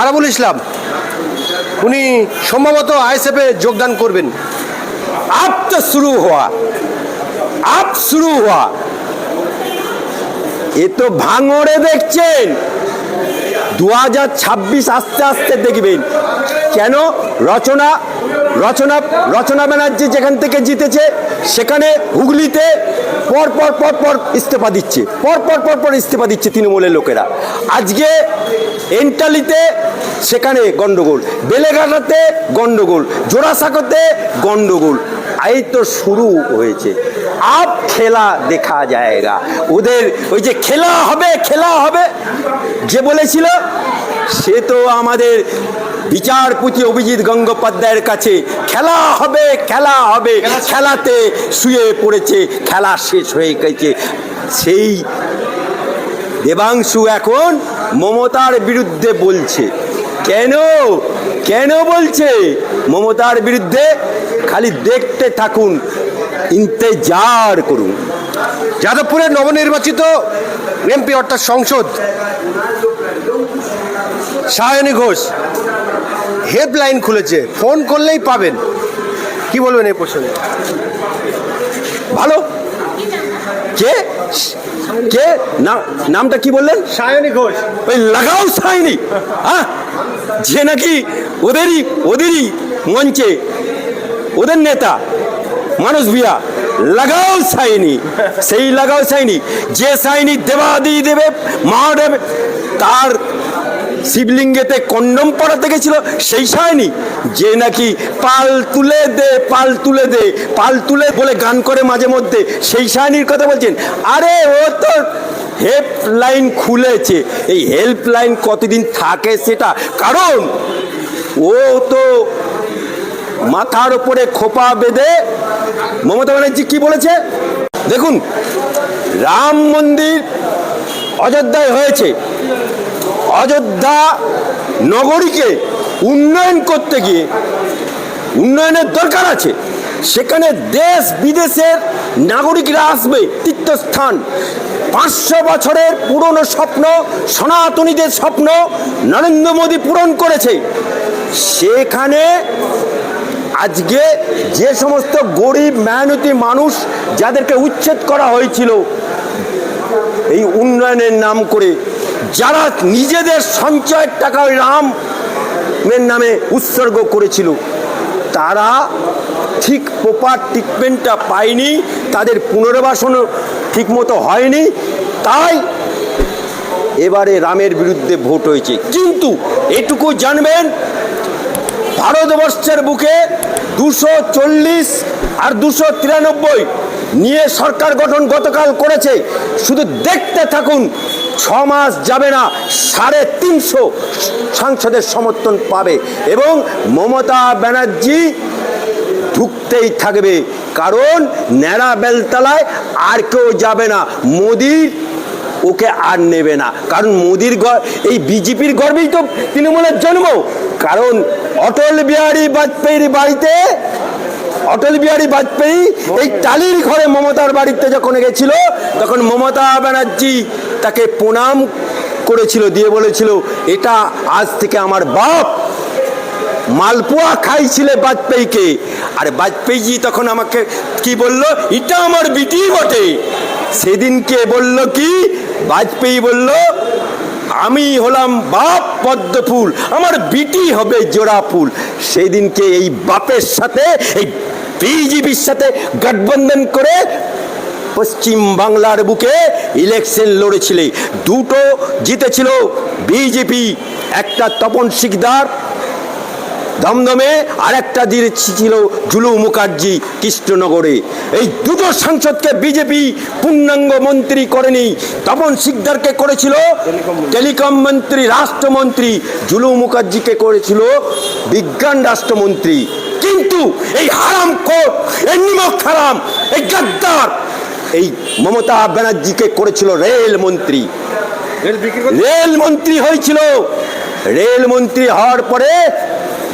আরাবুল ইসলাম, উনি সম্ভবত আইএসএফে যোগদান করবেন। আপ তো শুরু হওয়া আপ শুরু হওয়া। এ তো ভাঙড়ে দেখছেন। দু হাজার ছাব্বিশ আস্তে আস্তে দেখবেন। কেন? রচনা রচনা রচনা ব্যানার্জি যেখান থেকে জিতেছে, সেখানে হুগলিতে পর পর পর পর ইস্তফা দিচ্ছে। পর পর পর পর ইস্তফা দিচ্ছে তৃণমূলের লোকেরা। আজকে এন্টালিতে সেখানে গন্ডগোল, বেলেঘাটাতে গন্ডগোল, জোড়াসাঁকোতে গন্ডগোল। এই তো শুরু হয়েছে। আপ খেলা দেখা যায়গা। ওদের ওই যে খেলা হবে খেলা হবে, যে বলেছিল, সে তো আমাদের বিচারপতি অভিজিৎ গঙ্গোপাধ্যায়ের কাছে, খেলা হবে খেলা হবে, খেলাতে শুয়ে পড়েছে, খেলা শেষ হয়ে গেছে। সেই দেবাংশু এখন মমতার বিরুদ্ধে বলছে। কেন? কেন বলছে? মমতার বিরুদ্ধে খালি দেখতে থাকুন, ইন্তেজার করুন। যাদবপুরের নবনির্বাচিত এমপি অর্থাৎ সংসদ সায়নী ঘোষ হেল্পলাইন খুলেছে। ফোন করলেই পাবেন। কি বলবেন এই প্রসঙ্গে? ভালো? কে? কে? নামটা কি বললেন সায়নী ঘোষ। ওই লাগাও সাইনি হ্যাঁ যে নাকি ওদেরই ওদেরই মঞ্চে ওদের নেতা মানুষ ভিয়া লাগাও সাইনি সেই লাগাও সাইনি যে সাইনি দেবাদি দেবে মহাদেব তার শিবলিঙ্গেতে কন্ডম পড়াতে গেছিল, সেই সাইনি যে নাকি পাল তুলে দে, পাল তুলে দে, পাল তুলে বলে গান করে মাঝে মধ্যে, সেই সায়নির কথা বলছেন, আরে ও তো হেল্পলাইন খুলেছে। এই হেল্পলাইন কতদিন থাকে সেটা? কারণ ও তো মাথার উপরে খোপা বেঁধে, মমতা ব্যানার্জি কি বলেছে? দেখুন, রাম মন্দির অযোধ্যায় হয়েছে। অযোধ্যা নগরীকে উন্নয়ন করতে গিয়ে উন্নয়নের দরকার আছে, সেখানে দেশ বিদেশের নাগরিকরা আসবে। তীর্থস্থান, পাঁচশো বছরের পুরনো স্বপ্ন, সনাতনীদের স্বপ্ন নরেন্দ্র মোদী পূরণ করেছে। সেখানে আজকে যে সমস্ত গরিব, মেহনতি মানুষ যাদেরকে উচ্ছেদ করা হয়েছিল, এই উন্নয়নের নাম করে যারা নিজেদের সঞ্চয়ের টাকা ওই রামের নামে উৎসর্গ করেছিল, তারা ঠিক প্রপার ট্রিটমেন্টটা পায়নি, তাদের পুনর্বাসনও ঠিকমতো হয়নি, তাই এবারে রামের বিরুদ্ধে ভোট হয়েছে। কিন্তু এটুকু জানবেন, ভারতবর্ষের বুকে দুশো চল্লিশ আর দুশো তিরানব্বই নিয়ে সরকার গঠন গতকাল করেছে। শুধু দেখতে থাকুন ছ মাস যাবে না, সাড়ে তিনশো সাংসদের সমর্থন পাবে এবং মমতা ব্যানার্জি ঢুকতেই থাকবে। কারণ ন্যাড়া বেলতলায় আর কেউ যাবে না, মোদির ওকে আর নেবে না। কারণ মোদির এই বিজেপির গর্বেই তো তৃণমূলের জন্ম। কারণ অটল বিহারী বাজপেয়ীর বাড়িতে, অটল বিহারী বাজপেয়ী এই টালির ঘরে মমতার বাড়িতে যখন গেছিল, তখন মমতা ব্যানার্জি তাকে প্রণাম করেছিল, দিয়ে বলেছিল, এটা আজ থেকে আমার বাপ। মালপোয়া খাইছিলে বাজপেয়ীকে। আর বাজপেয়ীজি তখন আমাকে কি বলল, এটা আমার বিটি বটে। সেদিনকে বলল কি, বাজপেয়ী বলল, আমি হলাম বাপ পদ্ম ফুল আমার বিটি হবে জোড়া ফুল সেদিনকে এই বাপের সাথে, এই বিজেপির সাথে গঠবন্ধন করে পশ্চিম বাংলার বুকে ইলেকশন লড়েছিলে। দুটো জিতেছিল বিজেপি একটা তপন শিকদার, দমদমে, আর একটা ছিল জুলু মুখার্জি কৃষ্ণনগরে। এই দুটো সাংসদকে বিজেপি পূর্ণাঙ্গ মন্ত্রী করেনি। তপন সিকদারকে করেছিল টেলিকম মন্ত্রী, রাষ্ট্রমন্ত্রী। জুলু মুখার্জিকে করেছিল বিজ্ঞান রাষ্ট্রমন্ত্রী। কিন্তু এই হারাম কোট এই নিমক হারাম, এই গাদ্দার এই মমতা ব্যানার্জিকে করেছিল রেল মন্ত্রী। রেল মন্ত্রী হয়েছিল। রেল মন্ত্রী হওয়ার পরে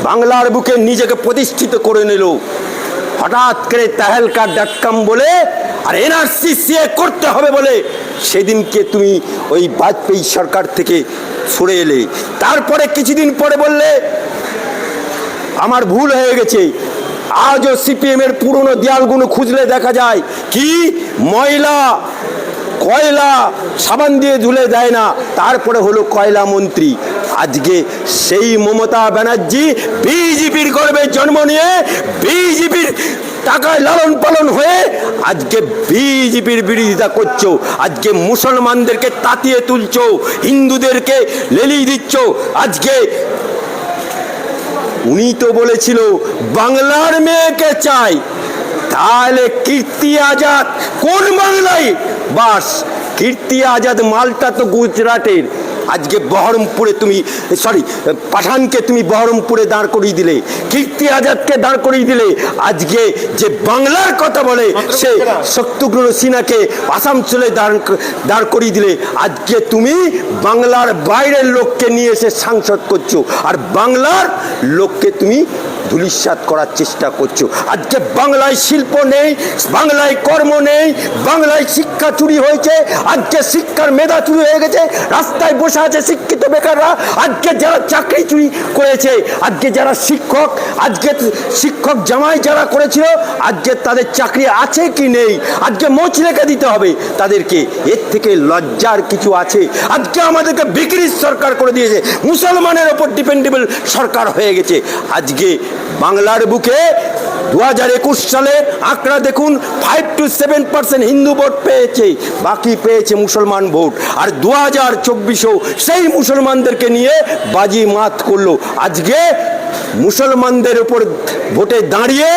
বাংলার বুকে নিজেকে প্রতিষ্ঠিত করে নিল। হঠাৎ করে তাহেলকা ডট কম বলে আর এনআরসি সিএ করতে হবে বলে সেদিনকে তুমি ওই বাজপেয়ী সরকার থেকে সরে এলে। তারপরে কিছুদিন পরে বললে আমার ভুল হয়ে গেছে। আজও সিপিএম এর পুরনো দেয়ালগুলো খুঁজলে দেখা যায়। কি? ময়লা, কয়লা সাবান দিয়ে ধুলে দেয় না। তারপরে হলো কয়লা মন্ত্রী। আজকে সেই মমতা ব্যানার্জি বিজেপির গর্বে জন্ম নিয়ে বিজেপির টাকায় লালন পালন হয়ে আজকে বিজেপির বিরোধিতা করছ। আজকে মুসলমানদেরকে তাতিয়ে তুলছো, হিন্দুদেরকে লেলিয়ে দিচ্ছ। আজকে উনি তো বলেছিল, বাংলার মেয়েকে চাই। তাহলে কীর্তি আজাদ কোন বাংলায়? বাস কীর্তি আজাদ মালটা তো গুজরাটের। আজকে বহরমপুরে তুমি সরি পাঠানকে তুমি বহরমপুরে দাঁড় করিয়ে দিলে। কীর্তি আজাদকে দাঁড় করিয়ে দিলে। আজকে যে বাংলার কথা বলে সে শত্রুঘ্ন সিনহাকে আসানসোলে দাঁড় দাঁড় করিয়ে দিলে। আজকে তুমি বাংলার বাইরের লোককে নিয়ে এসে সাংসদ করছ। আর বাংলার লোককে তুমি ধুলিস্বাত করার চেষ্টা করছ। আজকে বাংলায় শিল্প নেই, বাংলায় কর্ম নেই, বাংলায় শিক্ষা চুরি হয়েছে, আজকে শিক্ষার মেধা চুরি হয়ে গেছে, রাস্তায় বসে আছে শিক্ষিত বেকাররা, আজকে যারা চাকরি চুরি করেছে, আজকে যারা শিক্ষক, আজকে শিক্ষক জামাই যারা করেছিল, আজকে তাদের চাকরি আছে কি নেই? আজকে মোচ রেখে দিতে হবে। তাদেরকে এর থেকে লজ্জার কিছু আছে। আজকে আমাদেরকে বিক্রির সরকার করে দিয়েছে। মুসলমানের ওপর ডিপেন্ডেবল সরকার হয়ে গেছে। আজকে বাংলার বুকে দু হাজার একুশ সালে আঁকড়া দেখুন five two seven percent Hindu vote পেয়েছে, বাকি পেয়েছে মুসলমান ভোট। আর দু হাজার চব্বিশেও সেই মুসলমানদেরকে নিয়ে বাজি মাত করল। আজকে মুসলমানদের উপর ভোটে দাঁড়িয়ে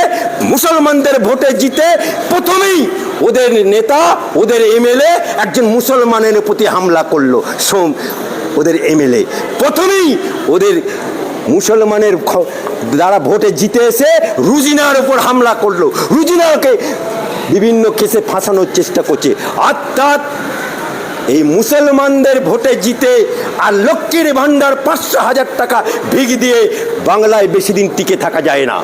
মুসলমানদের ভোটে জিতে প্রথমেই ওদের নেতা, ওদের এমএলএ একজন মুসলমানের প্রতি হামলা করল। সোম, ওদের এমএলএ। প্রথমেই ওদের মুসলমানের দ্বারা ভোটে জিতে এসে রুজিনার উপর হামলা করল। রুজিনাকে বিভিন্ন কেসে ফাঁসানোর চেষ্টা করছে। অর্থাৎ এই মুসলমানদের ভোটে জিতে আর লক্ষ্মীর ভাণ্ডার পাঁচশো হাজার টাকা ভিগ দিয়ে বাংলায় বেশি দিন টিকে থাকা যায় না।